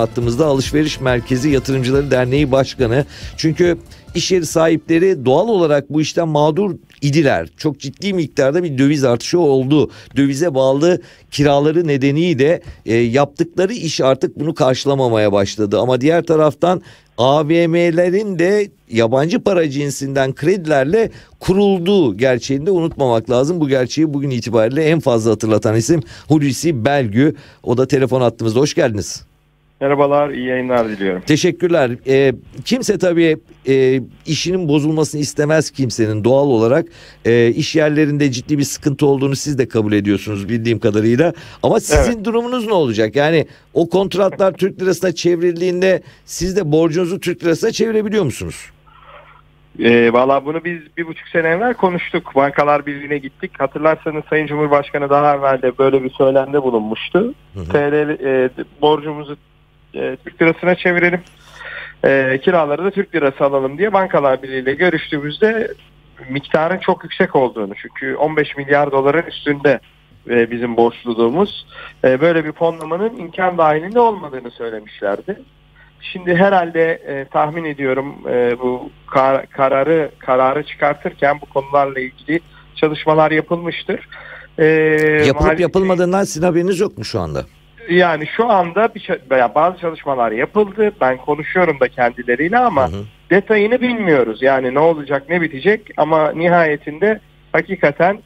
Hattımızda Alışveriş Merkezi Yatırımcıları Derneği Başkanı. Çünkü iş yeri sahipleri doğal olarak bu işten mağdur idiler. Çok ciddi miktarda bir döviz artışı oldu. Dövize bağlı kiraları nedeniyle e, yaptıkları iş artık bunu karşılamamaya başladı. Ama diğer taraftan AVM'lerin de yabancı para cinsinden kredilerle kurulduğu gerçeğini de unutmamak lazım. Bu gerçeği bugün itibariyle en fazla hatırlatan isim Hulusi Belgü. O da telefon attığımızda. Hoş geldiniz. Merhabalar, iyi yayınlar diliyorum. Teşekkürler. Ee, kimse tabii e, işinin bozulmasını istemez kimsenin doğal olarak. E, iş yerlerinde ciddi bir sıkıntı olduğunu siz de kabul ediyorsunuz bildiğim kadarıyla. Ama sizin evet. durumunuz ne olacak? Yani o kontratlar Türk lirasına çevrildiğinde siz de borcunuzu Türk lirasına çevirebiliyor musunuz? E, Valla bunu biz bir buçuk sene evvel konuştuk. Bankalar Birliği'ne gittik. Hatırlarsanız Sayın Cumhurbaşkanı daha evvel de böyle bir söylemde bulunmuştu. Hı hı. TL e, borcumuzu e, Türk lirasına çevirelim. E, kiraları da Türk lirası alalım diye bankalar birliğiyle görüştüğümüzde miktarın çok yüksek olduğunu çünkü 15 milyar doların üstünde e, bizim borçluluğumuz e, böyle bir fonlamanın imkan dahilinde olmadığını söylemişlerdi. Şimdi herhalde e, tahmin ediyorum e, bu kar, kararı kararı çıkartırken bu konularla ilgili çalışmalar yapılmıştır. E, Yapılıp yapılmadığından sizin haberiniz yok mu şu anda? Yani şu anda bir veya bazı çalışmalar yapıldı. Ben konuşuyorum da kendileriyle ama hı hı. detayını bilmiyoruz. Yani ne olacak, ne bitecek ama nihayetinde hakikaten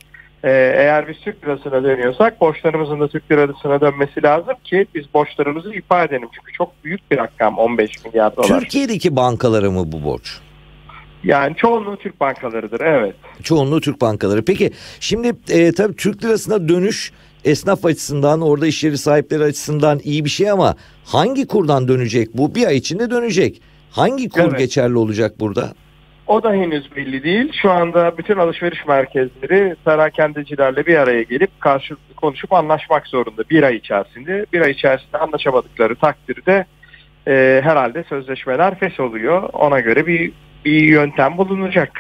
e, eğer biz Türk lirasına dönüyorsak borçlarımızın da Türk lirasına dönmesi lazım ki biz borçlarımızı ifade edelim. Çünkü çok büyük bir rakam 15 milyar dolar. Türkiye'deki bankaları mı bu borç? Yani çoğunluğu Türk bankalarıdır evet. Çoğunluğu Türk bankaları. Peki şimdi e, tabii Türk lirasına dönüş esnaf açısından orada iş yeri sahipleri açısından iyi bir şey ama hangi kurdan dönecek bu? Bir ay içinde dönecek. Hangi kur evet. geçerli olacak burada? O da henüz belli değil. Şu anda bütün alışveriş merkezleri perakendecilerle bir araya gelip karşılıklı konuşup anlaşmak zorunda bir ay içerisinde. Bir ay içerisinde anlaşamadıkları takdirde e, herhalde sözleşmeler fes oluyor. Ona göre bir bir yöntem bulunacak.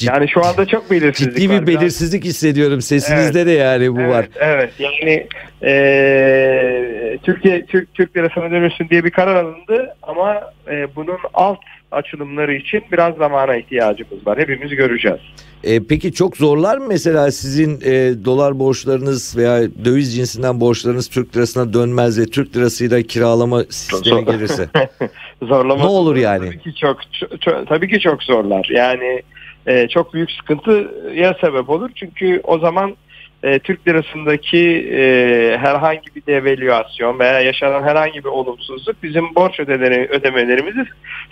Yani şu anda çok belirsizlik Ciddi bir belirsizlik hissediyorum sesinizde evet. de yani bu evet, var. Evet yani e, Türkiye Türk Türk lirasına dönüşsün diye bir karar alındı ama e, bunun alt açılımları için biraz zamana ihtiyacımız var. Hepimiz göreceğiz. E, peki çok zorlar mı mesela sizin e, dolar borçlarınız veya döviz cinsinden borçlarınız Türk lirasına dönmez ve Türk lirasıyla kiralama sistemi gelirse? Zorlama. Ne olur yani? Tabii ki çok, çok tabii ki çok zorlar. Yani e, çok büyük sıkıntıya sebep olur. Çünkü o zaman e, Türk lirasındaki e, herhangi bir devalüasyon veya yaşanan herhangi bir olumsuzluk bizim borç ödemeleri, ödemelerimizi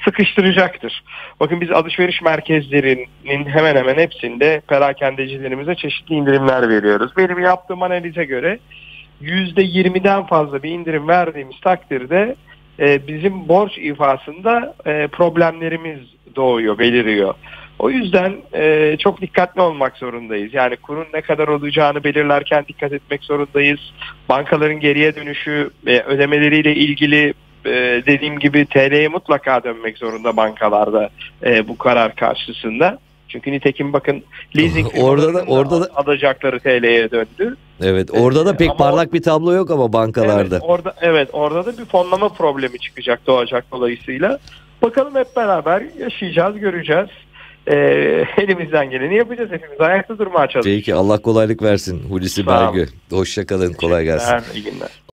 sıkıştıracaktır. Bakın biz alışveriş merkezlerinin hemen hemen hepsinde perakendecilerimize çeşitli indirimler veriyoruz. Benim yaptığım analize göre %20'den fazla bir indirim verdiğimiz takdirde e, bizim borç ifasında e, problemlerimiz doğuyor, beliriyor. O yüzden e, çok dikkatli olmak zorundayız. Yani kurun ne kadar olacağını belirlerken dikkat etmek zorundayız. Bankaların geriye dönüşü ve ödemeleriyle ilgili e, dediğim gibi TL'ye mutlaka dönmek zorunda bankalarda e, bu karar karşısında. Çünkü nitekim bakın leasing orada da orada da alacakları TL'ye döndü. Evet, orada da pek ama parlak bir tablo yok ama bankalarda. Evet, orada evet, orada da bir fonlama problemi çıkacak doğacak dolayısıyla. Bakalım hep beraber yaşayacağız, göreceğiz e, elimizden geleni yapacağız. Hepimiz ayakta durmaya çalışacağız. Peki Allah kolaylık versin Hulusi Belgü. Hoşçakalın kolay gelsin. İyi günler.